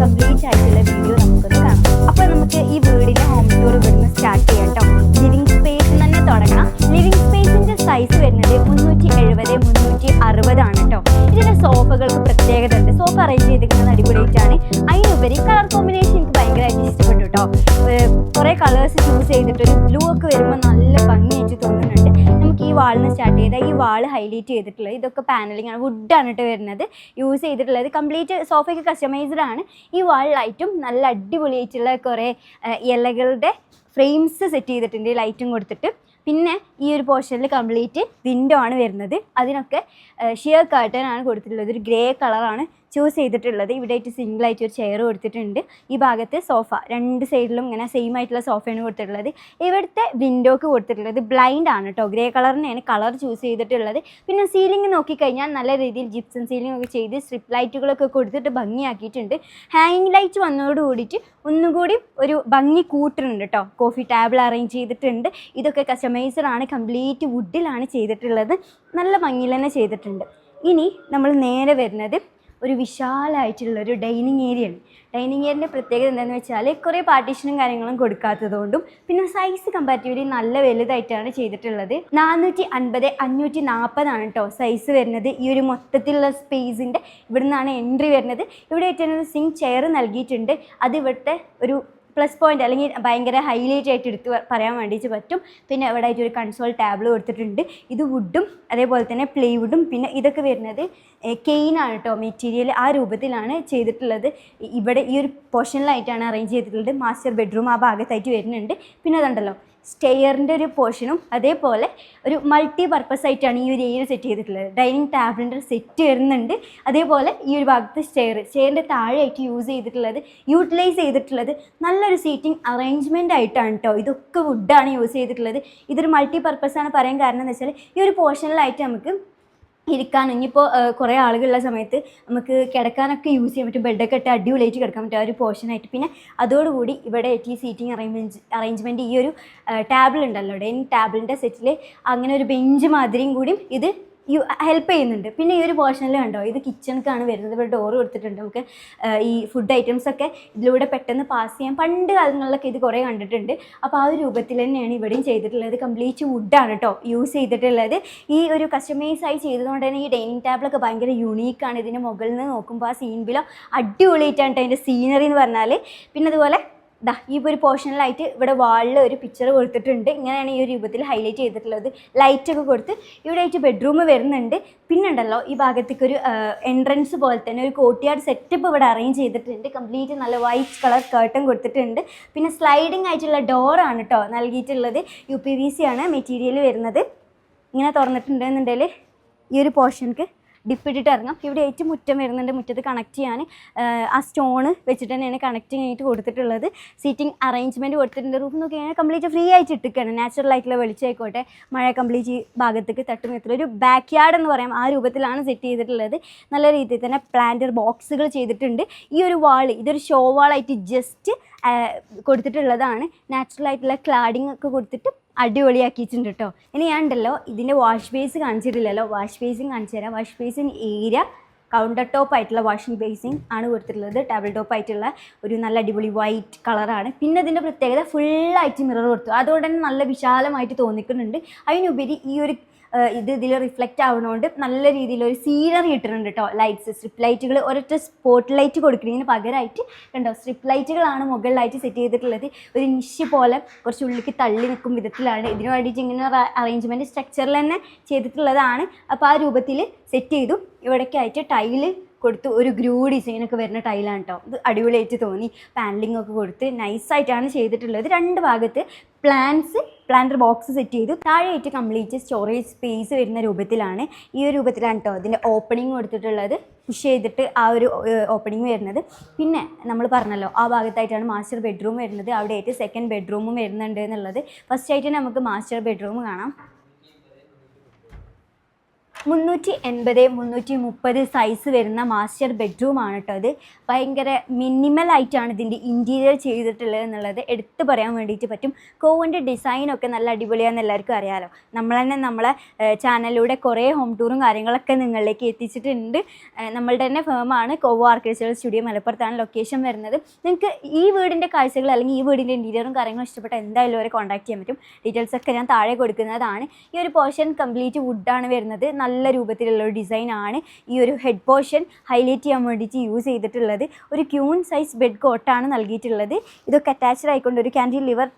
Complete ആയിട്ടുള്ള video നമുക്കൊന്ന് കാണാം. അപ്പോൾ നമുക്ക് ഈ വീടിന്റെ ഹോം ടൂർ ഇവിടുന്ന് സ്റ്റാർട്ട് ചെയ്യാം കേട്ടോ ലിവിംഗ് സ്പേസ് തന്നെ തുടങ്ങാം. ലിവിംഗ് സ്പേസിന്റെ സൈസ് വരുന്നത് മുന്നൂറ്റി എഴുപത് മുന്നൂറ്റി അറുപതാണ് കേട്ടോ ഇതിന്റെ സോഫകൾക്ക് പ്രത്യേകത ഉണ്ട്. സോഫ അറേഞ്ച് ചെയ്തിരിക്കുന്നത് അടിപൊളിയായിട്ടാണ്. അതിനുപരി കളർ കോമ്പിനേഷൻ എനിക്ക് ഭയങ്കരമായിട്ട് ഇഷ്ടപ്പെട്ടു കേട്ടോ കുറേ കളേഴ്സ് ചൂസ് ചെയ്തിട്ട് ഒരു ബ്ലൂ ഒക്കെ വരുമ്പോൾ ഈ വാളിന് സ്റ്റാർട്ട് ചെയ്താൽ ഈ വാൾ ഹൈലൈറ്റ് ചെയ്തിട്ടുള്ളത്. ഇതൊക്കെ പാനലിംഗ് ആണ്. വുഡാണ് കേട്ടോ വരുന്നത്. യൂസ് ചെയ്തിട്ടുള്ളത്. കംപ്ലീറ്റ് സോഫയ്ക്ക് കസ്റ്റമൈസ്ഡ് ആണ്. ഈ വാൾ ലൈറ്റും നല്ല അടിപൊളിയായിട്ടുള്ള കുറേ ഇലകളുടെ ഫ്രെയിംസ് സെറ്റ് ചെയ്തിട്ടുണ്ട്. ലൈറ്റും കൊടുത്തിട്ട്. പിന്നെ ഈ ഒരു പോർഷനിൽ കംപ്ലീറ്റ് വിൻഡോ ആണ് വരുന്നത്. അതിനൊക്കെ ഷിയർ കർട്ടൻ ആണ് കൊടുത്തിട്ടുള്ളത്. ഒരു ഗ്രേ കളറാണ് ചൂസ് ചെയ്തിട്ടുള്ളത്. ഇവിടെ ആയിട്ട് സിംഗിൾ ആയിട്ട് ഒരു ചെയർ കൊടുത്തിട്ടുണ്ട്. ഈ ഭാഗത്ത് സോഫ രണ്ട് സൈഡിലും ഇങ്ങനെ സെയിം ആയിട്ടുള്ള സോഫയാണ് കൊടുത്തിട്ടുള്ളത്. ഇവിടുത്തെ വിൻഡോക്ക് കൊടുത്തിട്ടുള്ളത് ബ്ലൈൻഡ് ആണ് കേട്ടോ ഗ്രേ കളറിനെയാണ് കളർ ചൂസ് ചെയ്തിട്ടുള്ളത്. പിന്നെ സീലിംഗ് നോക്കിക്കഴിഞ്ഞാൽ നല്ല രീതിയിൽ ജിപ്സം സീലിംഗ് ഒക്കെ ചെയ്ത് സ്ട്രിപ്പ് ലൈറ്റുകളൊക്കെ കൊടുത്തിട്ട് ഭംഗിയാക്കിയിട്ടുണ്ട്. ഹാങ്ങിങ് ലൈറ്റ് വന്നതോട് കൂടിയിട്ട് ഒന്നുകൂടി ഒരു ഭംഗി കൂട്ടുന്നുണ്ട് കേട്ടോ കോഫി ടേബിൾ അറേഞ്ച് ചെയ്തിട്ടുണ്ട്. ഇതൊക്കെ കസ്റ്റമൈസ്ഡ് ആണ്. കംപ്ലീറ്റ് വുഡിലാണ് ചെയ്തിട്ടുള്ളത്. നല്ല ഭംഗിയിൽ തന്നെ ചെയ്തിട്ടുണ്ട്. ഇനി നമ്മൾ നേരെ വരുന്നത് ഒരു വിശാലമായിട്ടുള്ള ഒരു ഡൈനിങ് ഏരിയ ആണ് ഡൈനിങ് ഏരിയന്റെ പ്രത്യേകത എന്താണെന്ന് വെച്ചാൽ കുറേ പാർട്ടീഷനും കാര്യങ്ങളും കൊടുക്കാത്തതുകൊണ്ടും പിന്നെ സൈസ് കമ്പാരിറ്റീവ്ലി നല്ല വലുതായിട്ടാണ് ചെയ്തിട്ടുള്ളത്. നാനൂറ്റി അൻപത് അഞ്ഞൂറ്റി നാൽപ്പതാണ് കേട്ടോ സൈസ് വരുന്നത്. ഈ ഒരു മൊത്തത്തിലുള്ള സ്പേസിന്റെ ഇവിടെ നിന്നാണ് എൻട്രി വരുന്നത്. ഇവിടെ ഏറ്റവും സിങ് ചെയർ നൽകിയിട്ടുണ്ട്. അത് ഇവിടുത്തെ ഒരു പ്ലസ് പോയിന്റ് അല്ലെങ്കിൽ ഭയങ്കര ഹൈലൈറ്റ് ആയിട്ട് എടുത്ത് പറയാൻ വേണ്ടിയിട്ട് പറ്റും. പിന്നെ ഇവിടെ ആയിട്ട് ഒരു കൺസോൾ ടാബിൾ കൊടുത്തിട്ടുണ്ട്. ഇത് വുഡും അതേപോലെ തന്നെ പ്ലേവുഡും പിന്നെ ഇതൊക്കെ വരുന്നത് കെയിനാണ് കേട്ടോ മെറ്റീരിയൽ ആ രൂപത്തിലാണ് ചെയ്തിട്ടുള്ളത്. ഇവിടെ ഈ ഒരു പോർഷനിലായിട്ടാണ് അറേഞ്ച് ചെയ്തിട്ടുള്ളത്. മാസ്റ്റർ ബെഡ്റൂം ആ ഭാഗത്തായിട്ട് വരുന്നുണ്ട്. പിന്നെ അതുണ്ടല്ലോ സ്റ്റെയറിന്റെ ഒരു പോർഷനും അതേപോലെ ഒരു മൾട്ടി പർപ്പസ് ആയിട്ടാണ് ഈ ഒരു ഏരിയ സെറ്റ് ചെയ്തിട്ടുള്ളത്. ഡൈനിങ് ടേബിളിന്റെ സെറ്റ് വരുന്നുണ്ട്. അതേപോലെ ഈ ഒരു ഭാഗത്ത് സ്റ്റെയർ സ്റ്റെയറിന്റെ താഴെയായിട്ട് യൂസ് ചെയ്തിട്ടുള്ളത് യൂട്ടിലൈസ് ചെയ്തിട്ടുള്ളത് നല്ലൊരു സീറ്റിംഗ് അറേഞ്ച്മെന്റ് ആയിട്ടാണ് കേട്ടോ ഇതൊക്കെ വുഡാണ് യൂസ് ചെയ്തിട്ടുള്ളത്. ഇതൊരു മൾട്ടി പർപ്പസ് ആണ് പറയാൻ കാരണം എന്ന് വെച്ചാൽ ഈ ഒരു പോർഷനിലായിട്ട് നമുക്ക് ഇരിക്കാൻ. ഇനിയിപ്പോൾ കുറേ ആളുകളുള്ള സമയത്ത് നമുക്ക് കിടക്കാനൊക്കെ യൂസ് ചെയ്യാൻ പറ്റും. ബെഡൊക്കെ ഇട്ട് അടിപൊളിയായിട്ട് കിടക്കാൻ പറ്റും. ആ ഒരു പോർഷനായിട്ട് പിന്നെ അതോടുകൂടി ഇവിടെ ഈ സീറ്റിംഗ് അറേഞ്ച്മെന്റ് അറേഞ്ച്മെന്റ് ഈ ഒരു ടാബിൾ ഉണ്ടല്ലോ. ഡൈനിങ് ടാബിളിന്റെ സെറ്റിൽ അങ്ങനെ ഒരു ബെഞ്ച് മാതിരിയും കൂടിയും ഇത് ഹെൽപ്പ് ചെയ്യുന്നുണ്ട്. പിന്നെ ഈ ഒരു പോർഷനിൽ കണ്ടോ? ഇത് കിച്ചണിക്കാണ് വരുന്നത്. ഇവിടെ ഡോറ് കൊടുത്തിട്ടുണ്ട്. നമുക്ക് ഈ ഫുഡ് ഐറ്റംസ് ഒക്കെ ഇതിലൂടെ പെട്ടെന്ന് പാസ് ചെയ്യാം. പണ്ട് കാലങ്ങളിലൊക്കെ ഇത് കുറേ കണ്ടിട്ടുണ്ട്. അപ്പോൾ ആ ഒരു രൂപത്തിൽ തന്നെയാണ് ഇവിടെയും ചെയ്തിട്ടുള്ളത്. കംപ്ലീറ്റ് വുഡാണ് കേട്ടോ യൂസ് ചെയ്തിട്ടുള്ളത്. ഈ ഒരു കസ്റ്റമൈസ് ആയി ചെയ്തതുകൊണ്ട് തന്നെ ഈ ഡൈനിങ് ടേബിളൊക്കെ ഭയങ്കര യുണീക്കാണ് ഇതിന് മുകളിൽ നിന്ന് നോക്കുമ്പോൾ ആ സീൻ ബിലോ അടിപൊളിയായിട്ടാണ് കേട്ടോ അതിന്റെ സീനറി എന്ന് പറഞ്ഞാൽ പിന്നെ അതുപോലെ ദാ ഈ ഒരു പോർഷനിലായിട്ട് ഇവിടെ വാളിൽ ഒരു പിക്ചർ കൊടുത്തിട്ടുണ്ട്. ഇങ്ങനെയാണ് ഈ ഒരു രൂപത്തിൽ ഹൈലൈറ്റ് ചെയ്തിട്ടുള്ളത്. ലൈറ്റൊക്കെ കൊടുത്ത് ഇവിടെ ആയിട്ട് ബെഡ്റൂം വരുന്നുണ്ട്. പിന്നെ ഉണ്ടല്ലോ ഈ ഭാഗത്തേക്ക് ഒരു എൻട്രൻസ് പോലെ തന്നെ ഒരു കോട്ടിയാട് സെറ്റപ്പ് ഇവിടെ അറേഞ്ച് ചെയ്തിട്ടുണ്ട്. കംപ്ലീറ്റ് നല്ല വൈറ്റ് കളർ കേർട്ടൺ കൊടുത്തിട്ടുണ്ട്. പിന്നെ സ്ലൈഡിങ് ആയിട്ടുള്ള ഡോറാണ് കേട്ടോ നൽകിയിട്ടുള്ളത്. യു പി വി സി ആണ് മെറ്റീരിയൽ വരുന്നത്. ഇങ്ങനെ തുറന്നിട്ടുണ്ടെന്നുണ്ടെങ്കിൽ ഈ ഒരു പോർഷൻക്ക് ഡിപ്പ് ഇട്ടിട്ട് ഇറങ്ങാം ഇവിടെ ഏറ്റവും മുറ്റം വരുന്നുണ്ട്. മുറ്റത്ത് കണക്ട് ചെയ്യാൻ ആ സ്റ്റോണ് വെച്ചിട്ട് തന്നെയാണ് കണക്റ്റിംഗ് ആയിട്ട് കൊടുത്തിട്ടുള്ളത്. സീറ്റിംഗ് അറേഞ്ച്മെന്റ് കൊടുത്തിട്ടുണ്ട്. റൂഫ് നോക്കി കഴിഞ്ഞാൽ കംപ്ലീറ്റ് ഫ്രീ ആയിട്ട് ഇട്ടിരിക്കുകയാണ്. നാച്ചുറൽ ആയിട്ടുള്ള വെളിച്ചമായിക്കോട്ടെ മഴ കംപ്ലീറ്റ് ഈ ഭാഗത്തേക്ക് തട്ടും എത്തുള്ള ഒരു ബാക്ക് യാർഡ് എന്ന് പറയാം. ആ രൂപത്തിലാണ് സെറ്റ് ചെയ്തിട്ടുള്ളത്. നല്ല രീതിയിൽ തന്നെ പ്ലാന്റർ ബോക്സുകൾ ചെയ്തിട്ടുണ്ട്. ഈ ഒരു വാൾ ഇതൊരു ഷോ വാളായിട്ട് ജസ്റ്റ് കൊടുത്തിട്ടുള്ളതാണ്. നാച്ചുറൽ ആയിട്ടുള്ള ക്ലാഡിംഗ് ഒക്കെ കൊടുത്തിട്ട് അടിപൊളിയാക്കിയിട്ടുണ്ട് കേട്ടോ ഇനി ഞാൻ ഉണ്ടല്ലോ ഇതിന്റെ വാഷ് ബേസ് കാണിച്ചിട്ടില്ലല്ലോ. വാഷ് ബേസിൻ കാണിച്ചു തരാം. Wash basin area counter top ആയിട്ടുള്ള വാഷിംഗ് ബേസിങ് ആണ് കൊടുത്തിട്ടുള്ളത്. ടേബിൾ ടോപ്പ് ആയിട്ടുള്ള ഒരു നല്ല അടിപൊളി വൈറ്റ് കളറാണ് പിന്നെ ഇതിന്റെ പ്രത്യേകത ഫുള്ളായിട്ട് മിറർ കൊടുത്തു. അതുകൊണ്ട് തന്നെ നല്ല വിശാലമായിട്ട് തോന്നിക്കുന്നുണ്ട്. അതിനുപരി ഈ ഒരു ഇത് ഇതിൽ റിഫ്ലക്റ്റ് ആവുന്നതുകൊണ്ട് നല്ല രീതിയിൽ ഒരു സീനറി ഇട്ടിട്ടുണ്ട് കേട്ടോ ലൈറ്റ്സ് സ്ട്രിപ്പ് ലൈറ്റുകൾ ഒരൊറ്റ സ്പോട്ട് ലൈറ്റ് കൊടുക്കുന്നതിന് പകരമായിട്ട് കണ്ടോ? സ്ട്രിപ്പ് ലൈറ്റുകളാണ് മുകളിലായിട്ട് സെറ്റ് ചെയ്തിട്ടുള്ളത്. ഒരു നിഷ് പോലെ കുറച്ച് ഉള്ളിലേക്ക് തള്ളി നിൽക്കും വിധത്തിലാണ്. ഇതിന് വേണ്ടിയിട്ട് ഇങ്ങനെ അറേഞ്ച്മെന്റ് സ്ട്രക്ചറിൽ തന്നെ ചെയ്തിട്ടുള്ളതാണ്. അപ്പോൾ ആ രൂപത്തിൽ സെറ്റ് ചെയ്തു. ഇവിടേക്കായിട്ട് ടൈൽ കൊടുത്ത് ഒരു ഗ്രൂ ഡിസൈനൊക്കെ വരുന്ന ടൈലാണ് കേട്ടോ ഇത് അടിപൊളിയായിട്ട് തോന്നി. പാനലിംഗ് ഒക്കെ കൊടുത്ത് നൈസായിട്ടാണ് ചെയ്തിട്ടുള്ളത്. രണ്ട് ഭാഗത്ത് പ്ലാന്റ്സ് പ്ലാന്റർ ബോക്സ് സെറ്റ് ചെയ്തു. താഴെയായിട്ട് കംപ്ലീറ്റ് സ്റ്റോറേജ് സ്പേസ് വരുന്ന രൂപത്തിലാണ് ഈ ഒരു രൂപത്തിലാണ് കേട്ടോ അതിന്റെ ഓപ്പണിംഗ് കൊടുത്തിട്ടുള്ളത്. പുഷ് ചെയ്തിട്ട് ആ ഒരു ഓപ്പണിംഗ് വരുന്നത്. പിന്നെ നമ്മൾ പറഞ്ഞല്ലോ ആ ഭാഗത്തായിട്ടാണ് മാസ്റ്റർ ബെഡ്റൂം വരുന്നത്. അവിടെ ആയിട്ട് സെക്കൻഡ് ബെഡ്റൂമും വരുന്നുണ്ട് എന്നുള്ളത്. ഫസ്റ്റ് ആയിട്ട് നമുക്ക് മാസ്റ്റർ ബെഡ്റൂം കാണാം. മുന്നൂറ്റി എൺപത് മുന്നൂറ്റി മുപ്പത് സൈസ് വരുന്ന മാസ്റ്റർ ബെഡ്റൂം ആണ് കേട്ടോ അത് ഭയങ്കര മിനിമൽ ആയിട്ടാണ് ഇതിന്റെ ഇന്റീരിയർ ചെയ്തിട്ടുള്ളത് എന്നുള്ളത് എടുത്തു പറയാൻ വേണ്ടിയിട്ട് പറ്റും. കോവിന്റെ ഡിസൈനൊക്കെ നല്ല അടിപൊളിയാണെന്ന് എല്ലാവർക്കും അറിയാമല്ലോ നമ്മൾ തന്നെ നമ്മളെ ചാനലിലൂടെ കുറേ ഹോം ടൂറും കാര്യങ്ങളൊക്കെ നിങ്ങളിലേക്ക് എത്തിച്ചിട്ടുണ്ട്. നമ്മളുടെ തന്നെ ഫേമാണ് കോവോ ആർക്കിടെക്ചറൽ സ്റ്റുഡിയോ മലപ്പുറത്താണ് ലൊക്കേഷൻ വരുന്നത്. നിങ്ങൾക്ക് ഈ വീടിന്റെ കാഴ്ചകൾ അല്ലെങ്കിൽ ഈ വീടിന്റെ ഇന്റീരിയറും കാര്യങ്ങളും ഇഷ്ടപ്പെട്ട എന്തായാലും അവരെ കോൺടാക്ട് ചെയ്യാൻ പറ്റും. ഡീറ്റെയിൽസ് ഒക്കെ ഞാൻ താഴെ കൊടുക്കുന്നതാണ്. ഈ ഒരു പോർഷൻ കംപ്ലീറ്റ് വുഡാണ് വരുന്നത്. നല്ല രൂപത്തിലുള്ള ഒരു ആണ് ഈ ഒരു ഹെഡ് പോർഷൻ ഹൈലൈറ്റ് ചെയ്യാൻ വേണ്ടിയിട്ട് യൂസ് ചെയ്തിട്ടുള്ളത്. ഒരു ക്യൂൺ സൈസ് ബെഡ് കോട്ടാണ് നൽകിയിട്ടുള്ളത്. ഇതൊക്കെ അറ്റാച്ച്ഡ് ആയിക്കൊണ്ട് ഒരു ക്യാൻഡി ലിവർ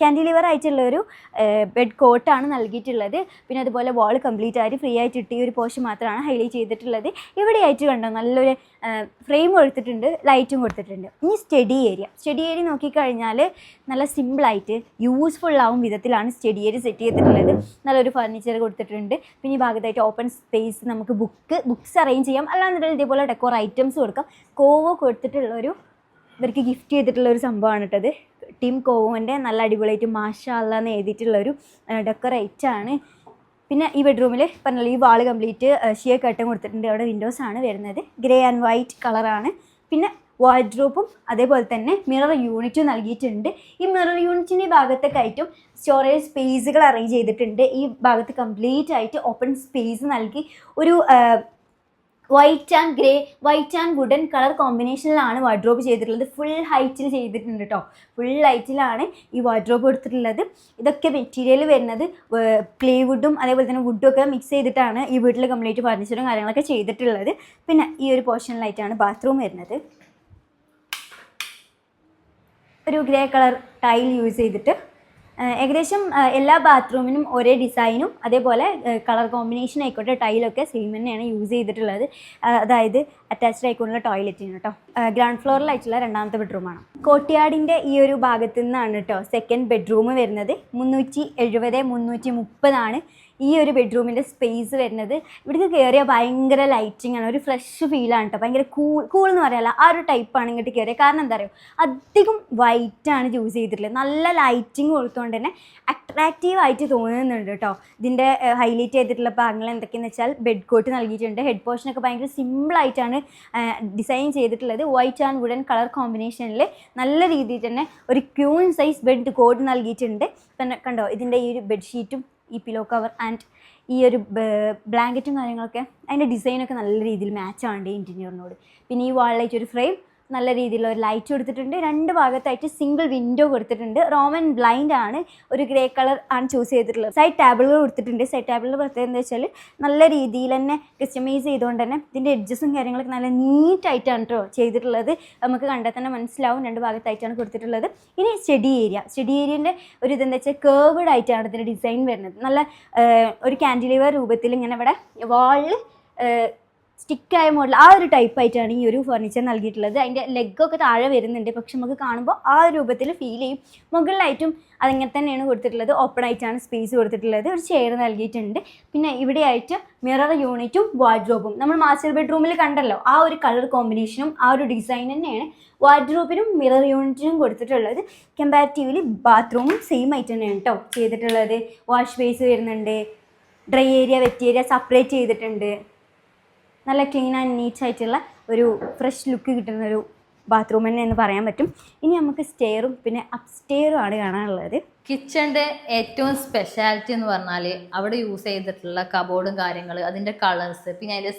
ക്യാൻഡിലിവർ ആയിട്ടുള്ള ഒരു ബെഡ് കോട്ടാണ് നൽകിയിട്ടുള്ളത്. പിന്നെ അതുപോലെ വാൾ കംപ്ലീറ്റ് ആയിട്ട് ഫ്രീ ആയിട്ട് ഇട്ടിയ ഒരു പോർഷൻ മാത്രമാണ് ഹൈലൈറ്റ് ചെയ്തിട്ടുള്ളത്. ഇവിടെയായിട്ട് കണ്ടോ നല്ലൊരു ഫ്രെയിം കൊടുത്തിട്ടുണ്ട് ലൈറ്റും കൊടുത്തിട്ടുണ്ട്. ഇനി സ്റ്റഡി ഏരിയ സ്റ്റഡി ഏരിയ നോക്കിക്കഴിഞ്ഞാൽ നല്ല സിമ്പിളായിട്ട് യൂസ്ഫുൾ ആവും വിധത്തിലാണ് സ്റ്റഡി ഏരിയ സെറ്റ് ചെയ്തിട്ടുള്ളത്. നല്ലൊരു ഫർണിച്ചർ കൊടുത്തിട്ടുണ്ട്. പിന്നെ ഈ ഭാഗത്തായിട്ട് ഓപ്പൺ സ്പേസ് നമുക്ക് ബുക്ക് ബുക്ക്സ് അറേഞ്ച് ചെയ്യാം. അല്ലാന്നുണ്ടെങ്കിൽ ഇതേപോലെ ഡെക്കോർ ഐറ്റംസ് കൊടുക്കാം. കോവോ കൊടുത്തിട്ടുള്ളൊരു ഇവർക്ക് ഗിഫ്റ്റ് ചെയ്തിട്ടുള്ള ഒരു സംഭവമാണ് കേട്ടത്. ടീം കോവന്റെ നല്ല അടിപൊളിയായിട്ട് മാഷാല്ല എന്ന് എഴുതിയിട്ടുള്ളൊരു ഡെക്കറേറ്റ് ആണ് പിന്നെ ഈ ബെഡ്റൂമിൽ പറഞ്ഞല്ലോ ഈ വാൾ കംപ്ലീറ്റ് ഷിയ കട്ടൻ കൊടുത്തിട്ടുണ്ട്. അവിടെ വിൻഡോസ് ആണ് വരുന്നത്. ഗ്രേ ആൻഡ് വൈറ്റ് കളറാണ് പിന്നെ വാർഡ്രോപ്പും അതേപോലെ തന്നെ മിറർ യൂണിറ്റും നൽകിയിട്ടുണ്ട്. ഈ മിറർ യൂണിറ്റിന്റെ ഭാഗത്തൊക്കെ ആയിട്ടും സ്റ്റോറേജ് സ്പേസുകൾ അറേഞ്ച് ചെയ്തിട്ടുണ്ട്. ഈ ഭാഗത്ത് കംപ്ലീറ്റ് ആയിട്ട് ഓപ്പൺ സ്പേസ് നൽകി ഒരു white and grey white and wooden colour കോമ്പിനേഷനിലാണ് wardrobe ചെയ്തിട്ടുള്ളത്. ഫുൾ ഹൈറ്റിൽ ചെയ്തിട്ടുണ്ട് കേട്ടോ ഫുൾ ഹൈറ്റിലാണ് ഈ വാർഡ്രോബ് എടുത്തിട്ടുള്ളത്. ഇതൊക്കെ മെറ്റീരിയൽ വരുന്നത് പ്ലേവുഡും അതേപോലെ തന്നെ വുഡും ഒക്കെ മിക്സ് ചെയ്തിട്ടാണ് ഈ വീട്ടിൽ കംപ്ലീറ്റ് ഫർണിച്ചറും കാര്യങ്ങളൊക്കെ ചെയ്തിട്ടുള്ളത്. പിന്നെ ഈ ഒരു പോർഷനിലായിട്ടാണ് ബാത്റൂം വരുന്നത്. ഒരു ഗ്രേ കളർ ടൈൽ യൂസ് ചെയ്തിട്ട് ഏകദേശം എല്ലാ ബാത്റൂമിനും ഒരേ ഡിസൈനും അതേപോലെ കളർ കോമ്പിനേഷൻ ആയിക്കോട്ടെ ടൈലൊക്കെ സെയിം തന്നെയാണ് യൂസ് ചെയ്തിട്ടുള്ളത്. അതായത് അറ്റാച്ച്ഡ് ആയിക്കൊണ്ടുള്ള ടോയ്ലറ്റിന് കേട്ടോ ഗ്രൗണ്ട് ഫ്ലോറിലായിട്ടുള്ള രണ്ടാമത്തെ ബെഡ്റൂമാണ് കോട്ടിയാടിന്റെ ഈ ഒരു ഭാഗത്തു നിന്നാണ് കേട്ടോ സെക്കൻഡ് ബെഡ്റൂം വരുന്നത്. മുന്നൂറ്റി എഴുപത് മുന്നൂറ്റി മുപ്പതാണ് ഈ ഒരു ബെഡ്റൂമിന്റെ സ്പേസ് വരുന്നത്. ഇവിടേക്ക് കയറിയാൽ ഭയങ്കര ലൈറ്റിംഗ് ആണ്. ഒരു ഫ്രഷ് ഫീലാണ് കേട്ടോ ഭയങ്കര കൂൾ കൂൾ എന്ന് പറയാല്ല. ആ ഒരു ടൈപ്പാണ് ഇങ്ങോട്ട് കയറിയത് കാരണം എന്താ പറയുക അധികം വൈറ്റാണ് ചൂസ് ചെയ്തിട്ടുള്ളത്. നല്ല ലൈറ്റിംഗ് കൊടുത്തുകൊണ്ട് തന്നെ അട്രാക്റ്റീവ് ആയിട്ട് തോന്നുന്നുണ്ട് കേട്ടോ ഇതിന്റെ ഹൈലൈറ്റ് ചെയ്തിട്ടുള്ള ഭാഗങ്ങൾ എന്തൊക്കെയെന്ന് വെച്ചാൽ ബെഡ് കോട്ട് നൽകിയിട്ടുണ്ട്. ഹെഡ് പോർഷനൊക്കെ ഭയങ്കര സിമ്പിളായിട്ടാണ് ഡിസൈൻ ചെയ്തിട്ടുള്ളത്. വൈറ്റ് ആൻഡ് വുഡൻ കളർ കോമ്പിനേഷനിൽ നല്ല രീതിയിൽ തന്നെ ഒരു ക്യൂൺ സൈസ് ബെഡ് കോട്ട് നൽകിയിട്ടുണ്ട്. പിന്നെ കണ്ടോ? ഇതിന്റെ ഈ ഒരു ബെഡ്ഷീറ്റും ഈ പിലോ കവർ ആൻഡ് ഈ ഒരു ബ്ലാങ്കറ്റും കാര്യങ്ങളൊക്കെ അതിന്റെ ഡിസൈനൊക്കെ നല്ല രീതിയിൽ മാച്ച് ആവുന്നുണ്ട് ഈ ഇന്റീരിയറിനോട് പിന്നെ ഈ വാളിലേക്ക് ഒരു ഫ്രെയിം നല്ല രീതിയിലുള്ള ഒരു ലൈറ്റ് കൊടുത്തിട്ടുണ്ട്. രണ്ട് ഭാഗത്തായിട്ട് സിംഗിൾ വിൻഡോ കൊടുത്തിട്ടുണ്ട്. റോമൻ ബ്ലൈൻഡ് ആണ്. ഒരു ഗ്രേ കളർ ആണ് ചൂസ് ചെയ്തിട്ടുള്ളത്. സൈഡ് ടേബിളുകൾ കൊടുത്തിട്ടുണ്ട്. സൈഡ് ടേബിളിൽ പ്രത്യേകത എന്താ വെച്ചാൽ നല്ല രീതിയിൽ തന്നെ കസ്റ്റമൈസ് ചെയ്തുകൊണ്ട് തന്നെ ഇതിന്റെ എഡ്ജസും കാര്യങ്ങളൊക്കെ നല്ല നീറ്റായിട്ടാണ് കേട്ടോ ചെയ്തിട്ടുള്ളത്. നമുക്ക് കണ്ടാൽ തന്നെ മനസ്സിലാവും. രണ്ട് ഭാഗത്തായിട്ടാണ് കൊടുത്തിട്ടുള്ളത്. ഇനി സ്റ്റഡി ഏരിയ സ്റ്റഡി ഏരിയന്റെ ഒരു ഇതെന്താ വെച്ചാൽ കേർവ്ഡ് ആയിട്ടാണ് ഇതിന്റെ ഡിസൈൻ വരുന്നത്. നല്ല ഒരു കാൻഡിലിവർ രൂപത്തിൽ ഇങ്ങനെ ഇവിടെ വാളിൽ സ്റ്റിക്കായ മോഡൽ. ആ ഒരു ടൈപ്പ് ആയിട്ടാണ് ഈ ഒരു ഫർണിച്ചർ നൽകിയിട്ടുള്ളത്. അതിന്റെ ലെഗൊക്കെ താഴെ വരുന്നുണ്ട്. പക്ഷെ നമുക്ക് കാണുമ്പോൾ ആ ഒരു രൂപത്തിൽ ഫീൽ ചെയ്യും. മുകളിലായിട്ടും അതിങ്ങനെ തന്നെയാണ് കൊടുത്തിട്ടുള്ളത്. ഓപ്പൺ ആയിട്ടാണ് സ്പേസ് കൊടുത്തിട്ടുള്ളത്. ഒരു ചെയർ നൽകിയിട്ടുണ്ട്. പിന്നെ ഇവിടെ ആയിട്ട് മിറർ യൂണിറ്റും വാർഡ്രോബും നമ്മൾ മാസ്റ്റർ ബെഡ്റൂമിൽ കണ്ടല്ലോ. ആ ഒരു കളർ കോമ്പിനേഷനും ആ ഒരു ഡിസൈൻ തന്നെയാണ് വാർഡ്രോബിനും മിറർ യൂണിറ്റിനും കൊടുത്തിട്ടുള്ളത്. കമ്പാരിറ്റീവ്ലി ബാത്റൂമും സെയിം ആയിട്ട് തന്നെയാണ് കേട്ടോ ചെയ്തിട്ടുള്ളത്. വാഷ് ബേസ് വരുന്നുണ്ട്. Dry area wet area separate ചെയ്തിട്ടുണ്ട്. നല്ല ക്ലീൻ ആൻഡ് നീറ്റ് ആയിട്ടുള്ള ഒരു ഫ്രഷ് ലുക്ക് കിട്ടുന്ന ഒരു ബാത്റൂം തന്നെ എന്ന് പറയാൻ പറ്റും. ഇനി നമുക്ക് സ്റ്റെയറും പിന്നെ അപ്സ്റ്റെയറും ആണ് കാണാനുള്ളത്. കിച്ചണിന്റെ ഏറ്റവും സ്പെഷ്യാലിറ്റി എന്ന് പറഞ്ഞാൽ അവിടെ യൂസ് ചെയ്തിട്ടുള്ള കബോർഡും കാര്യങ്ങൾ അതിന്റെ കളേഴ്സ് പിന്നെ അതിന്റെ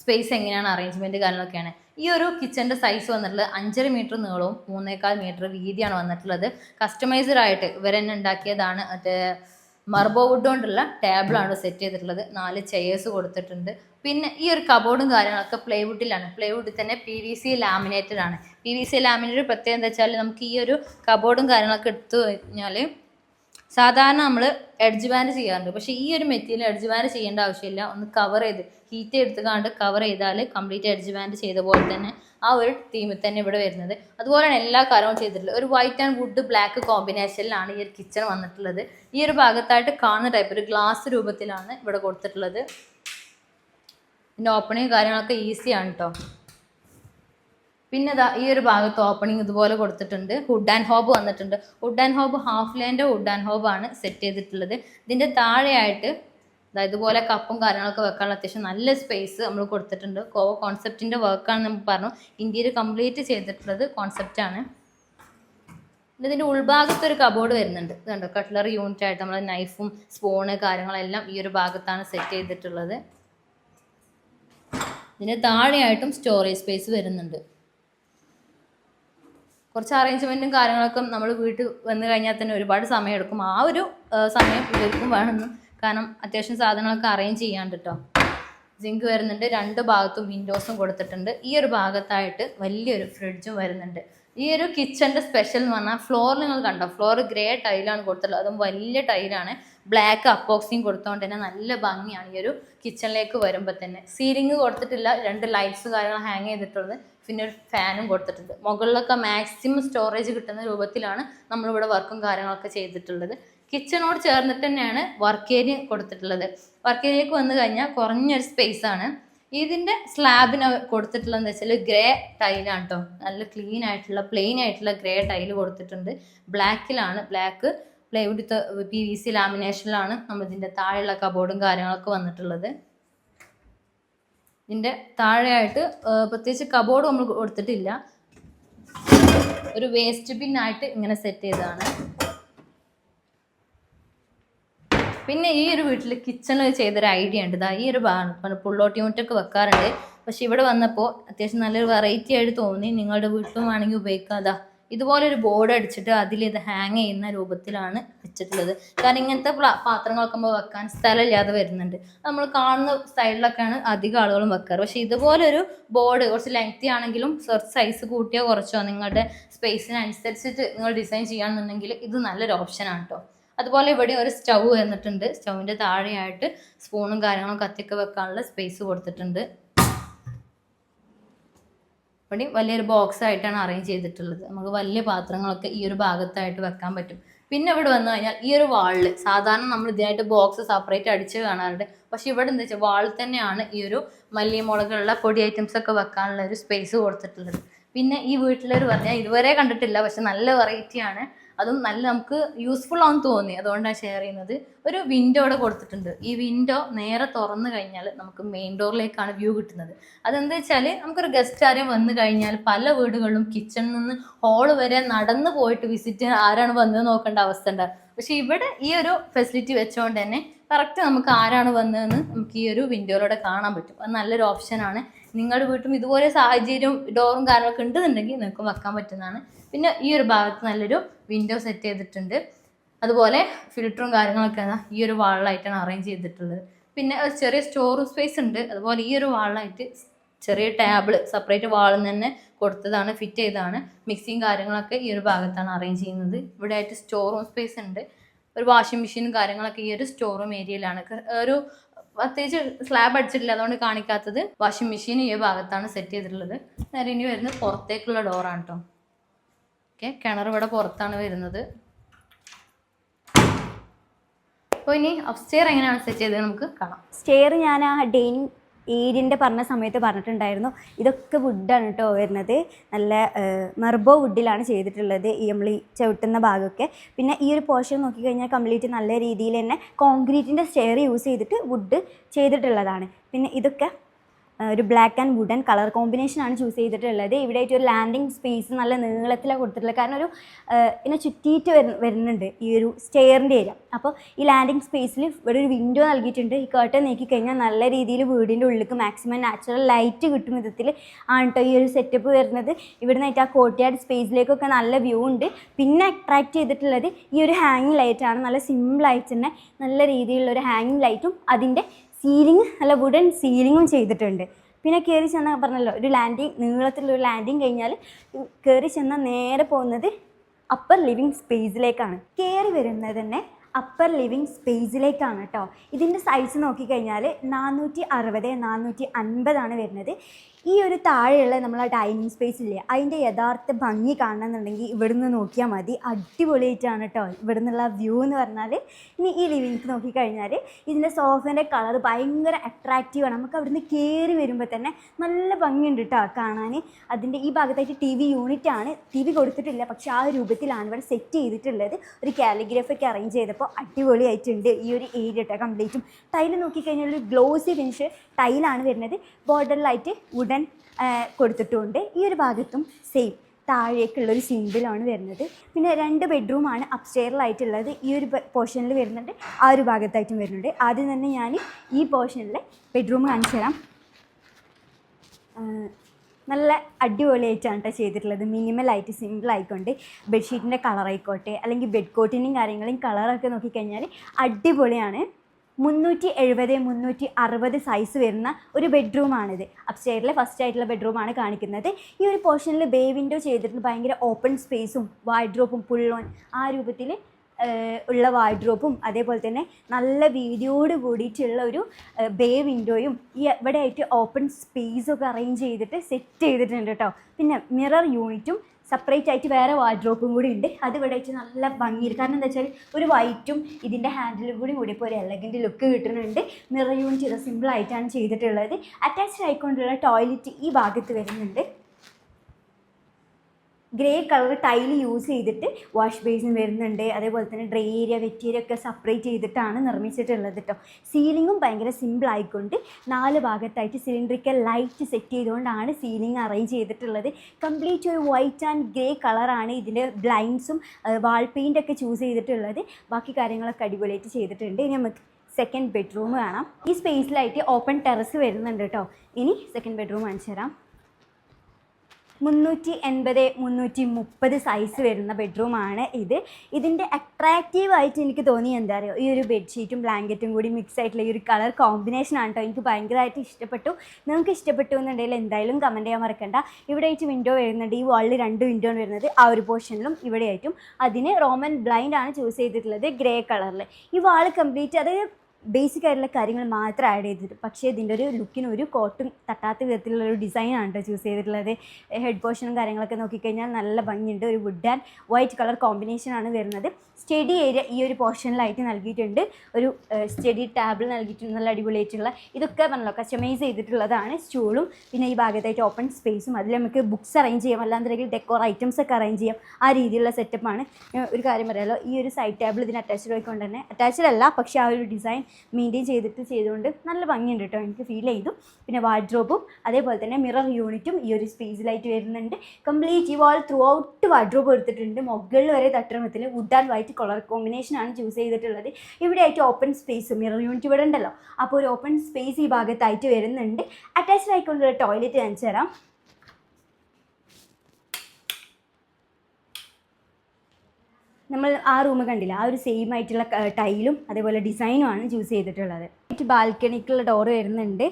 സ്പേസ് എങ്ങനെയാണ് അറേഞ്ച്മെന്റ് കാര്യങ്ങളൊക്കെയാണ്. ഈ ഒരു കിച്ചന്റെ സൈസ് വന്നിട്ടുള്ളത് അഞ്ചര മീറ്റർ നീളവും മൂന്നേകാൽ മീറ്റർ വീതിയാണ് വന്നിട്ടുള്ളത്. കസ്റ്റമൈസ്ഡ് ആയിട്ട് ഇവരെന്നെ ഉണ്ടാക്കിയതാണ് മറ്റേ മർബോ വുഡ് കൊണ്ടുള്ള ടേബിളാണ് സെറ്റ് ചെയ്തിട്ടുള്ളത്. നാല് ചെയേഴ്സ് കൊടുത്തിട്ടുണ്ട്. പിന്നെ ഈ ഒരു കബോർഡും കാര്യങ്ങളൊക്കെ പ്ലൈവുഡിലാണ് പ്ലൈവുഡിൽ തന്നെ പി വി സി ലാമിനേറ്റഡ് ആണ്. പി വി സി ലാമിനേറ്റഡ് പ്രത്യേകം എന്താ വെച്ചാൽ നമുക്ക് ഈ ഒരു കബോർഡും കാര്യങ്ങളൊക്കെ എടുത്തു കഴിഞ്ഞാൽ സാധാരണ നമ്മൾ എഡ്ജ് ബാൻഡ് ചെയ്യാറുണ്ട്. പക്ഷേ ഈ ഒരു മെറ്റീരിയൽ എഡ്ജ് ബാൻഡ് ചെയ്യേണ്ട ആവശ്യമില്ല. ഒന്ന് കവർ ചെയ്ത് ഹീറ്റ് എടുത്തുകൊണ്ട് കവർ ചെയ്താൽ കംപ്ലീറ്റ് എഡ്ജ് ബാൻഡ് ചെയ്ത പോലെ തന്നെ ആ ഒരു തീമിൽ തന്നെ ഇവിടെ വരുന്നത്. അതുപോലെയാണ് എല്ലാ കാര്യവും ചെയ്തിട്ടുള്ളത്. ഒരു വൈറ്റ് ആൻഡ് വുഡ് ബ്ലാക്ക് കോമ്പിനേഷനിലാണ് ഈ ഒരു കിച്ചൺ വന്നിട്ടുള്ളത്. ഈ ഒരു ഭാഗത്തായിട്ട് കാണുന്ന ടൈപ്പ് ഒരു ഗ്ലാസ് രൂപത്തിലാണ് ഇവിടെ കൊടുത്തിട്ടുള്ളത്. ഇതിന്റെ ഓപ്പണിങ് കാര്യങ്ങളൊക്കെ ഈസിയാണ് കേട്ടോ പിന്നെ ഈ ഒരു ഭാഗത്ത് ഓപ്പണിംഗ് ഇതുപോലെ കൊടുത്തിട്ടുണ്ട്. ഹുഡ് ആൻഡ് ഹോബ് വന്നിട്ടുണ്ട്. Hood and hob half land hood and hob ആണ് സെറ്റ് ചെയ്തിട്ടുള്ളത്. ഇതിന്റെ താഴെയായിട്ട് ഇതുപോലെ കപ്പും കാര്യങ്ങളൊക്കെ വെക്കാനുള്ള അത്യാവശ്യം നല്ല സ്പേസ് നമ്മൾ കൊടുത്തിട്ടുണ്ട്. കോവ കോൺസെപ്റ്റിന്റെ വർക്കാണ് നമ്മൾ പറഞ്ഞു. ഇന്ത്യയിൽ കംപ്ലീറ്റ് ചെയ്തിട്ടുള്ളത് കോൺസെപ്റ്റാണ് ഇതിന്റെ ഉൾഭാഗത്ത് ഒരു കബോർഡ് വരുന്നുണ്ട്. ഇതുണ്ട് കട്ട്ലറി യൂണിറ്റ് ആയിട്ട് നമ്മൾ നൈഫും സ്പൂണ് കാര്യങ്ങളെല്ലാം ഈ ഒരു ഭാഗത്താണ് സെറ്റ് ചെയ്തിട്ടുള്ളത്. ഇതിന്റെ താഴെയായിട്ടും സ്റ്റോറേജ് സ്പേസ് വരുന്നുണ്ട്. കുറച്ച് അറേഞ്ച്മെന്റും കാര്യങ്ങളൊക്കെ നമ്മൾ വീട്ടിൽ വന്നു കഴിഞ്ഞാൽ തന്നെ ഒരുപാട് സമയം എടുക്കും. ആ ഒരു സമയം ഇവർക്കും വേണമെന്ന്. കാരണം അത്യാവശ്യം സാധനങ്ങളൊക്കെ അറേഞ്ച് ചെയ്യാണ്ട് കേട്ടോ ജിങ്ക് വരുന്നുണ്ട്. രണ്ട് ഭാഗത്തും വിൻഡോസും കൊടുത്തിട്ടുണ്ട്. ഈ ഒരു ഭാഗത്തായിട്ട് വലിയൊരു ഫ്രിഡ്ജും വരുന്നുണ്ട്. ഈ ഒരു കിച്ചന്റെ സ്പെഷ്യൽ എന്ന് പറഞ്ഞാൽ ഫ്ലോർ നിങ്ങൾ കണ്ടോ? ഫ്ലോർ ഗ്രേ ടൈലാണ് കൊടുത്തിട്ടുള്ളത്. അതും വലിയ ടൈലാണ് ബ്ലാക്ക് അപ്പോക്സിങ് കൊടുത്തോണ്ട് തന്നെ നല്ല ഭംഗിയാണ് ഈ ഒരു കിച്ചണിലേക്ക് വരുമ്പോൾ തന്നെ. സീലിംഗ് കൊടുത്തിട്ടില്ല. രണ്ട് ലൈറ്റ്സ് കാര്യങ്ങൾ ഹാങ് ചെയ്തിട്ടുള്ളത്. പിന്നെ ഒരു ഫാനും കൊടുത്തിട്ടുണ്ട്. മുകളിലൊക്കെ മാക്സിമം സ്റ്റോറേജ് കിട്ടുന്ന രൂപത്തിലാണ് നമ്മളിവിടെ വർക്കും കാര്യങ്ങളൊക്കെ ചെയ്തിട്ടുള്ളത്. കിച്ചണോട് ചേർന്നിട്ട് തന്നെയാണ് വർക്ക് ഏരിയ കൊടുത്തിട്ടുള്ളത്. വർക്ക് ഏരിയക്ക് വന്നു കഴിഞ്ഞാൽ കുറഞ്ഞൊരു സ്പേസ് ആണ്. ഇതിന്റെ സ്ലാബിന് കൊടുത്തിട്ടുള്ളതെന്ന് വെച്ചാൽ ഗ്രേ ടൈലാണ് കേട്ടോ നല്ല ക്ലീൻ ആയിട്ടുള്ള പ്ലെയിൻ ആയിട്ടുള്ള ഗ്രേ ടൈൽ കൊടുത്തിട്ടുണ്ട്. ബ്ലാക്കിലാണ് black plywood P V C ലാമിനേഷനിലാണ് നമ്മൾ ഇതിന്റെ താഴെയുള്ള കബോർഡും കാര്യങ്ങളൊക്കെ വന്നിട്ടുള്ളത്. ഇതിന്റെ താഴെയായിട്ട് പ്രത്യേകിച്ച് കബോർഡ് നമ്മൾ കൊടുത്തിട്ടില്ല. ഒരു വേസ്റ്റ് ബിൻ ആയിട്ട് ഇങ്ങനെ സെറ്റ് ചെയ്തതാണ്. പിന്നെ ഈ ഒരു വീട്ടിൽ കിച്ചണിൽ ചെയ്തൊരു ഐഡിയ ഉണ്ട്. ഇതാ ഈ ഒരു ഭാഗം പുള്ളോട്ട് യൂണിറ്റൊക്കെ വെക്കാറുണ്ട്. പക്ഷെ ഇവിടെ വന്നപ്പോൾ അത്യാവശ്യം നല്ലൊരു വെറൈറ്റി ആയിട്ട് തോന്നി. നിങ്ങളുടെ വീട്ടിലും വേണമെങ്കിൽ ഉപയോഗിക്കാം. അതാ ഇതുപോലെ ഒരു ബോർഡ് അടിച്ചിട്ട് അതിൽ ഇത് ഹാങ് ചെയ്യുന്ന രൂപത്തിലാണ് വെച്ചിട്ടുള്ളത്. കാരണം ഇങ്ങനത്തെ പാത്രങ്ങളൊക്കെ നമ്മൾ വെക്കാൻ സ്ഥലമില്ലാതെ വരുന്നുണ്ട്. നമ്മൾ കാണുന്ന സൈഡിലൊക്കെയാണ് അധികം ആളുകളും വെക്കാറ്. പക്ഷെ ഇതുപോലൊരു ബോർഡ് കുറച്ച് ലെങ്ത്തി ആണെങ്കിലും കുറച്ച് സൈസ് കൂട്ടിയോ കുറച്ചോ നിങ്ങളുടെ സ്പേസിനനുസരിച്ചിട്ട് നിങ്ങൾ ഡിസൈൻ ചെയ്യുകയാണെന്നുണ്ടെങ്കിൽ ഇത് നല്ലൊരു ഓപ്ഷനാണ് കേട്ടോ അതുപോലെ ഇവിടെ ഒരു സ്റ്റൗ വന്നിട്ടുണ്ട്. സ്റ്റൗവിന്റെ താഴെയായിട്ട് സ്പൂണും കാര്യങ്ങളും കത്തിയൊക്കെ വെക്കാനുള്ള സ്പേസ് കൊടുത്തിട്ടുണ്ട്. ഇവിടെ വലിയൊരു ബോക്സ് ആയിട്ടാണ് അറേഞ്ച് ചെയ്തിട്ടുള്ളത്. നമുക്ക് വലിയ പാത്രങ്ങളൊക്കെ ഈ ഒരു ഭാഗത്തായിട്ട് വെക്കാൻ പറ്റും. പിന്നെ ഇവിടെ വന്നു കഴിഞ്ഞാൽ ഈ ഒരു വാളിൽ സാധാരണ നമ്മൾ ഇതിനായിട്ട് ബോക്സ് സെപ്പറേറ്റ് അടിച്ച് കാണാറുണ്ട്. പക്ഷെ ഇവിടെ എന്താ വെച്ചാൽ വാളിൽ തന്നെയാണ് ഈ ഒരു മല്ലി മുളകുള്ള പൊടി ഐറ്റംസ് ഒക്കെ വെക്കാനുള്ള ഒരു സ്പേസ് കൊടുത്തിട്ടുള്ളത്. പിന്നെ ഈ വീട്ടിലൊരു പറഞ്ഞാൽ ഇതുവരെ കണ്ടിട്ടില്ല. പക്ഷെ നല്ല വെറൈറ്റി ആണ്. അതും നല്ല നമുക്ക് യൂസ്ഫുൾ ആണെന്ന് തോന്നി. അതുകൊണ്ടാണ് ഷെയർ ചെയ്യുന്നത്. ഒരു വിൻഡോ ഇവിടെ കൊടുത്തിട്ടുണ്ട്. ഈ വിൻഡോ നേരെ തുറന്നു കഴിഞ്ഞാൽ നമുക്ക് മെയിൻ ഡോറിലേക്കാണ് വ്യൂ കിട്ടുന്നത്. അതെന്താ വെച്ചാൽ നമുക്കൊരു ഗസ്റ്റ് ആരെയും വന്നു കഴിഞ്ഞാൽ പല വീടുകളിലും കിച്ചണിൽ നിന്ന് ഹോൾ വരെ നടന്നു പോയിട്ട് വിസിറ്റ് ആരാണ് വന്നത് നോക്കേണ്ട അവസ്ഥ ഉണ്ടാകും പക്ഷെ ഇവിടെ ഈ ഒരു ഫെസിലിറ്റി വെച്ചുകൊണ്ട് തന്നെ കറക്റ്റ് നമുക്ക് ആരാണ് വന്നതെന്ന് നമുക്ക് ഈ ഒരു വിൻഡോയിലൂടെ കാണാൻ പറ്റും. അത് നല്ലൊരു ഓപ്ഷനാണ് നിങ്ങളുടെ വീട്ടിലും ഇതുപോലെ സാഹചര്യം ഡോറും കാര്യങ്ങളൊക്കെ ഉണ്ടെന്നുണ്ടെങ്കിൽ നിങ്ങൾക്ക് വെക്കാൻ പറ്റുന്നതാണ്. പിന്നെ ഈ ഒരു ഭാഗത്ത് നല്ലൊരു വിൻഡോ സെറ്റ് ചെയ്തിട്ടുണ്ട്. അതുപോലെ ഫിൽറ്ററും കാര്യങ്ങളൊക്കെ ഈ ഒരു വാളിലായിട്ടാണ് അറേഞ്ച് ചെയ്തിട്ടുള്ളത്. പിന്നെ ഒരു ചെറിയ സ്റ്റോർ സ്പേസ് ഉണ്ട്. അതുപോലെ ഈ ഒരു വാളിലായിട്ട് ചെറിയ ടേബിൾ സെപ്പറേറ്റ് വാളിൽ നിന്ന് തന്നെ കൊടുത്തതാണ് ഫിറ്റ് ചെയ്തതാണ്. മിക്സിയും കാര്യങ്ങളൊക്കെ ഈ ഒരു ഭാഗത്താണ് അറേഞ്ച് ചെയ്യുന്നത്. ഇവിടെ ആയിട്ട് സ്റ്റോർ റൂം സ്പേസ് ഉണ്ട്. ഒരു വാഷിംഗ് മെഷീനും കാര്യങ്ങളൊക്കെ ഈ ഒരു സ്റ്റോർ റൂം ഏരിയയിലാണ് ഒരു പ്രത്യേകിച്ച് സ്ലാബ് അടിച്ചിട്ടില്ല. അതുകൊണ്ട് കാണിക്കാത്തത് വാഷിംഗ് മെഷീൻ ഈ ഭാഗത്താണ് സെറ്റ് ചെയ്തിട്ടുള്ളത്. നേരെ ഇനി വരുന്നത് പുറത്തേക്കുള്ള ഡോറാണ് കേട്ടോ ഓക്കെ കിണർ ഇവിടെ പുറത്താണ് വരുന്നത്. അപ്പോൾ ഇനി അപ്സ്റ്റെയർ എങ്ങനെയാണ് സെറ്റ് ചെയ്തത് നമുക്ക് കാണാം. സ്റ്റെയർ ഞാൻ ആ ഡൈനിങ് ഏരിയന്റെ പറഞ്ഞ സമയത്ത് പറഞ്ഞിട്ടുണ്ടായിരുന്നു. ഇതൊക്കെ വുഡാണ് കേട്ടോ വരുന്നത്. നല്ല മെർബോ വുഡിലാണ് ചെയ്തിട്ടുള്ളത് ഈ നമ്മൾ ഈ ചവിട്ടുന്ന ഭാഗമൊക്കെ. പിന്നെ ഈ ഒരു പോർഷൻ നോക്കിക്കഴിഞ്ഞാൽ കംപ്ലീറ്റ് നല്ല രീതിയിൽ തന്നെ കോൺക്രീറ്റിന്റെ സ്റ്റെയർ യൂസ് ചെയ്തിട്ട് വുഡ് ചെയ്തിട്ടുള്ളതാണ്. പിന്നെ ഇതൊക്കെ ഒരു black and wooden colour combination ആണ് ചൂസ് ചെയ്തിട്ടുള്ളത്. ഇവിടെ ആയിട്ട് ഒരു ലാൻഡിങ് സ്പേസ് നല്ല നീളത്തിലാണ് കൊടുത്തിട്ടുള്ളത്. കാരണം ഒരു ഇതിനെ ചുറ്റിയിട്ട് വരു വരുന്നുണ്ട് ഈ ഒരു സ്റ്റെയറിന്റെ ഏരിയ. അപ്പോൾ ഈ ലാൻഡിങ് സ്പേസിൽ ഇവിടെ ഒരു വിൻഡോ നൽകിയിട്ടുണ്ട്. ഈ കേട്ടൺ നീക്കി കഴിഞ്ഞാൽ നല്ല രീതിയിൽ വീടിന്റെ ഉള്ളിലേക്ക് മാക്സിമം നാച്ചുറൽ ലൈറ്റ് കിട്ടും വിധത്തിൽ ആണ് കേട്ടോ ഈ ഒരു സെറ്റപ്പ് വരുന്നത്. ഇവിടെ നിന്നായിട്ട് ആ കോട്ടയാട് സ്പേസിലേക്കൊക്കെ നല്ല വ്യൂ ഉണ്ട്. പിന്നെ അട്രാക്റ്റ് ചെയ്തിട്ടുള്ളത് ഈ ഒരു ഹാങ്ങിങ് ലൈറ്റാണ് നല്ല സിമ്പിളായിട്ട് തന്നെ നല്ല രീതിയിലുള്ള ഒരു ഹാങ്ങിങ് ലൈറ്റും അതിന്റെ സീലിംഗ് അല്ല വുഡൻ സീലിങ്ങും ചെയ്തിട്ടുണ്ട്. പിന്നെ കയറി ചെന്നാൽ പറഞ്ഞല്ലോ ഒരു ലാൻഡിങ് നീളത്തിലുള്ള ഒരു ലാൻഡിങ് കഴിഞ്ഞാൽ കയറി ചെന്ന നേരെ പോകുന്നത് അപ്പർ ലിവിങ് സ്പേസിലേക്കാണ് കയറി വരുന്നത് തന്നെ അപ്പർ ലിവിങ് സ്പേസിലേക്കാണ് കേട്ടോ ഇതിന്റെ സൈസ് നോക്കിക്കഴിഞ്ഞാൽ നാനൂറ്റി അറുപത് നാനൂറ്റി അൻപതാണ് വരുന്നത്. ഈ ഒരു താഴെയുള്ള നമ്മളെ ഡൈനിങ് സ്പേസ് ഇല്ലേ അതിന്റെ യഥാർത്ഥ ഭംഗി കാണണമെന്നുണ്ടെങ്കിൽ ഇവിടുന്ന് നോക്കിയാൽ മതി. അടിപൊളിയായിട്ടാണ് കേട്ടോ ഇവിടെ നിന്നുള്ള വ്യൂ എന്ന് പറഞ്ഞാൽ ഇനി ഈ ലിവിങ്സ് നോക്കിക്കഴിഞ്ഞാൽ ഇതിന്റെ സോഫേന്റെ കളർ ഭയങ്കര അട്രാക്റ്റീവാണ് നമുക്ക് അവിടുന്ന് കയറി വരുമ്പോൾ തന്നെ നല്ല ഭംഗിയുണ്ട് കേട്ടോ കാണാൻ അതിന്റെ ഈ ഭാഗത്തായിട്ട് ടി വി യൂണിറ്റ് ആണ്. ടി വി കൊടുത്തിട്ടില്ല പക്ഷേ ആ രൂപത്തിലാണ് ഇവിടെ സെറ്റ് ചെയ്തിട്ടുള്ളത്. ഒരു കാലിഗ്രാഫൊക്കെ അറേഞ്ച് ചെയ്തപ്പോൾ അടിപൊളിയായിട്ടുണ്ട് ഈ ഒരു ഏരിയ കേട്ടോ കംപ്ലീറ്റും ടൈൽ നോക്കിക്കഴിഞ്ഞാൽ ഒരു ഗ്ലോസി ഫിനിഷ് ടൈലാണ് വരുന്നത്. ബോർഡറിലായിട്ട് വുഡൻ കൊടുത്തിട്ടുമുണ്ട് ഈ ഒരു ഭാഗത്തും സെയിം താഴേക്കുള്ളൊരു സിമ്പിളാണ് വരുന്നത്. പിന്നെ രണ്ട് ബെഡ്റൂമാണ് അപ്സ്റ്റെയറിലായിട്ടുള്ളത് ഈ ഒരു പോർഷനിൽ വരുന്നുണ്ട്. ആ ഒരു ഭാഗത്തായിട്ടും വരുന്നുണ്ട്. ആദ്യം തന്നെ ഞാൻ ഈ പോർഷനിലെ ബെഡ്റൂം കാണിച്ചു തരാം. നല്ല അടിപൊളിയായിട്ടാണ് കേട്ടോ ചെയ്തിട്ടുള്ളത്. മിനിമലായിട്ട് സിമ്പിൾ ആയിക്കൊണ്ട്. ബെഡ്ഷീറ്റിന്റെ കളറായിക്കോട്ടെ അല്ലെങ്കിൽ ബെഡ് കോട്ടിന്റെയും കാര്യങ്ങളെയും കളറൊക്കെ നോക്കിക്കഴിഞ്ഞാൽ അടിപൊളിയാണ്. മുന്നൂറ്റി എഴുപത് മുന്നൂറ്റി അറുപത് സൈസ് വരുന്ന ഒരു ബെഡ്റൂമാണിത് അപ്സ്റ്റെയറിലെ ഫസ്റ്റ് ആയിട്ടുള്ള ബെഡ്റൂമാണ് കാണിക്കുന്നത്. ഈ ഒരു പോർഷനിൽ ബേ വിൻഡോ ചെയ്തിട്ടുണ്ട്. ഭയങ്കര ഓപ്പൺ സ്പേസും വാർഡ്രോപ്പും പുള്ളോൺ ആ രൂപത്തിൽ ഉള്ള വാർഡ്രോപ്പും അതേപോലെ തന്നെ നല്ല വീതിയോട് കൂടിയിട്ടുള്ള ഒരു ബേ വിൻഡോയും ഈ ഇവിടെ ആയിട്ട് ഓപ്പൺ സ്പേസൊക്കെ അറേഞ്ച് ചെയ്തിട്ട് സെറ്റ് ചെയ്തിട്ടുണ്ട് കേട്ടോ പിന്നെ മിറർ യൂണിറ്റും സെപ്പറേറ്റ് ആയിട്ട് വേറെ വാർഡ്രോപ്പും കൂടി ഉണ്ട്. അത് ഇവിടെ വെച്ച് നല്ല ഭംഗിയിൽ കാരണം എന്താ വെച്ചാൽ ഒരു വൈറ്റും ഇതിന്റെ ഹാൻഡിലും കൂടി കൂടിയപ്പോൾ ഒരു എലഗന്റ് ലുക്ക് കിട്ടുന്നുണ്ട് യൂണിറ്റ് ഇത് സിമ്പിൾ ആയിട്ടാണ് ചെയ്തിട്ടുള്ളത്. അറ്റാച്ച്ഡ് ആയിക്കൊണ്ടുള്ള ടോയ്ലറ്റ് ഈ ഭാഗത്ത് വരുന്നുണ്ട്. ഗ്രേ കളർ ടൈൽ യൂസ് ചെയ്തിട്ട് വാഷ് ബേസിൻ വരുന്നുണ്ട്. അതേപോലെ തന്നെ ഡ്രൈ ഏരിയ വെറ്റ് ഏരിയ ഒക്കെ സെപ്പറേറ്റ് ചെയ്തിട്ടാണ് നിർമ്മിച്ചിട്ടുള്ളത് കേട്ടോ സീലിങ്ങും ഭയങ്കര സിമ്പിൾ ആയിക്കൊണ്ട് നാല് ഭാഗത്തായിട്ട് സിലിണ്ടറിക്കൽ ലൈറ്റ് സെറ്റ് ചെയ്തുകൊണ്ടാണ് സീലിംഗ് അറേഞ്ച് ചെയ്തിട്ടുള്ളത്. കംപ്ലീറ്റ് ഒരു വൈറ്റ് ആൻഡ് ഗ്രേ കളറാണ് ഇതിന്റെ ബ്ലൈൻഡ്സും വാൾ പെയിന്റൊക്കെ ചൂസ് ചെയ്തിട്ടുള്ളത്. ബാക്കി കാര്യങ്ങളൊക്കെ അടിപൊളിയായിട്ട് ചെയ്തിട്ടുണ്ട്. ഇനി നമുക്ക് സെക്കൻഡ് ബെഡ്റൂം കാണാം. ഈ സ്പേസിലായിട്ട് ഓപ്പൺ ടെറസ് വരുന്നുണ്ട് കേട്ടോ ഇനി സെക്കൻഡ് ബെഡ്റൂം കാണിച്ചു തരാം മുന്നൂറ്റി എൺപത് മുന്നൂറ്റി മുപ്പത് സൈസ് വരുന്ന ബെഡ്റൂമാണ് ഇത്. ഇതിന്റെ അട്രാക്റ്റീവ് ആയിട്ട് എനിക്ക് തോന്നി എന്താ പറയുക ഈ ഒരു ബെഡ്ഷീറ്റും ബ്ലാങ്കറ്റും കൂടി മിക്സ് ആയിട്ടുള്ള ഈ ഒരു കളർ കോമ്പിനേഷൻ ആണ് കേട്ടോ എനിക്ക് ഭയങ്കരമായിട്ട് ഇഷ്ടപ്പെട്ടു. നിങ്ങൾക്ക് ഇഷ്ടപ്പെട്ടു എന്നുണ്ടെങ്കിൽ എന്തായാലും കമന്റ് ചെയ്യാൻ മറക്കണ്ട. ഇവിടെ ആയിട്ട് വിൻഡോ വരുന്നുണ്ട്. ഈ വാളിൽ രണ്ട് വിൻഡോ ആണ് വരുന്നത്. ആ ഒരു പോർഷനിലും ഇവിടെ ആയിട്ടും. അതിന് റോമൻ ബ്ലൈൻഡ് ആണ് ചൂസ് ചെയ്തിട്ടുള്ളത്. ഗ്രേ കളറിൽ ഈ വാൾ കംപ്ലീറ്റ് അത് ബേസിക് ആയിട്ടുള്ള കാര്യങ്ങൾ മാത്രം ആഡ് ചെയ്തിട്ട് പക്ഷേ ഇതിന്റെ ഒരു ലുക്കിന് ഒരു കോട്ടും തട്ടാത്ത വിധത്തിലുള്ള ഒരു ഡിസൈനാണ് കേട്ടോ ചൂസ് ചെയ്തിട്ടുള്ളത്. ഹെഡ് പോർഷനും കാര്യങ്ങളൊക്കെ നോക്കിക്കഴിഞ്ഞാൽ നല്ല ഭംഗിയുണ്ട്. ഒരു വുഡ് ആൻഡ് വൈറ്റ് കളർ കോമ്പിനേഷനാണ് വരുന്നത്. സ്റ്റഡി ഏരിയ ഈ ഒരു പോർഷനിലായിട്ട് നൽകിയിട്ടുണ്ട്. ഒരു സ്റ്റഡി ടാബിൾ നൽകിയിട്ടുണ്ട്. നല്ല അടിപൊളിയായിട്ടുള്ള ഇതൊക്കെ പറഞ്ഞല്ലോ കസ്റ്റമൈസ് ചെയ്തിട്ടുള്ളതാണ് സ്റ്റൂളും. പിന്നെ ഈ ഭാഗത്തായിട്ട് ഓപ്പൺ സ്പേസും അതിൽ നമുക്ക് ബുക്സ് അറേഞ്ച് ചെയ്യാം. അല്ലാന്നുണ്ടെങ്കിൽ ഡെക്കോർ ഐറ്റംസ് ഒക്കെ അറേഞ്ച് ചെയ്യാം. ആ രീതിയിലുള്ള സെറ്റപ്പാണ് ഒരു കാര്യം പറയാമല്ലോ ഈ ഒരു സൈഡ് ടേബിൾ ഇതിന് അറ്റാച്ച്ഡ് ആയിക്കൊണ്ട് തന്നെ അറ്റാച്ച്ഡ് അല്ല പക്ഷേ ആ ഒരു ഡിസൈൻ മെയിന്റെയിൻ ചെയ്തിട്ട് ചെയ്തുകൊണ്ട് നല്ല ഭംഗിയുണ്ട് കേട്ടോ എനിക്ക് ഫീൽ ചെയ്തു. പിന്നെ വാർഡ്രോബും അതേപോലെ തന്നെ മിറർ യൂണിറ്റും ഈ ഒരു സ്പേസിലായിട്ട് വരുന്നുണ്ട്. കംപ്ലീറ്റ് ഈ വാൾ ത്രൂ ഔട്ട് വാർഡ്രോബ് എടുത്തിട്ടുണ്ട്. മുകളിൽ വരെ തട്ടുമത്തിൽ വുഡ് ആൻഡ് വൈറ്റ് കളർ കോമ്പിനേഷനാണ് ചൂസ് ചെയ്തിട്ടുള്ളത്. ഇവിടെ ആയിട്ട് ഓപ്പൺ സ്പേസ് മിറർ യൂണിറ്റ് ഇവിടെ ഉണ്ടല്ലോ. അപ്പോൾ ഒരു ഓപ്പൺ സ്പേസ് ഈ ഭാഗത്തായിട്ട് വരുന്നുണ്ട്. അറ്റാച്ച്ഡ് ആയിക്കൊണ്ടുള്ള ടോയ്ലറ്റ് കാണിച്ചു തരാം. നമ്മൾ ആ റൂം കണ്ടില്ല? ആ ഒരു സെയിം ആയിട്ടുള്ള ടൈലും അതേപോലെ ഡിസൈനും ആണ് ചൂസ് ചെയ്തിട്ടുള്ളത്. ബാൽക്കണിക്കുള്ള ഡോറ് വരുന്നുണ്ട്.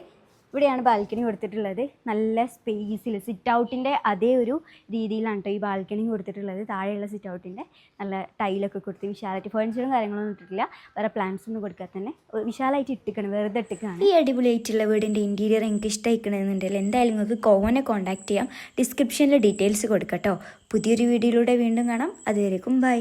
ഇവിടെയാണ് ബാൽക്കണി കൊടുത്തിട്ടുള്ളത്. നല്ല സ്പേസിൽ സിറ്റ് ഔട്ടിന്റെ അതേ ഒരു രീതിയിലാണ് കേട്ടോ ഈ ബാൽക്കണി കൊടുത്തിട്ടുള്ളത്. താഴെയുള്ള സിറ്റ് ഔട്ടിന്റെ നല്ല ടൈലൊക്കെ കൊടുത്ത് വിശാലമായിട്ട് ഫേണിച്ചറും കാര്യങ്ങളൊന്നും ഇട്ടിട്ടില്ല. വേറെ പ്ലാന്റ്സ് ഒന്നും കൊടുക്കാതെ തന്നെ വിശാലമായിട്ട് ഇട്ടിക്കണം വെറുതെ ഇട്ടിക്കാണ് ഈ അടിപൊളിയായിട്ടുള്ള വീടിന്റെ ഇന്റീരിയർ എനിക്ക് ഇഷ്ടമായിക്കണമെന്നുണ്ടെങ്കിൽ എന്തായാലും നിങ്ങൾക്ക് കോവനെ കോൺടാക്ട് ചെയ്യാം. ഡിസ്ക്രിപ്ഷനിൽ ഡീറ്റെയിൽസ് കൊടുക്കട്ടോ. പുതിയൊരു വീഡിയോയിലൂടെ വീണ്ടും കാണാം. അതുവരേക്കും ബൈ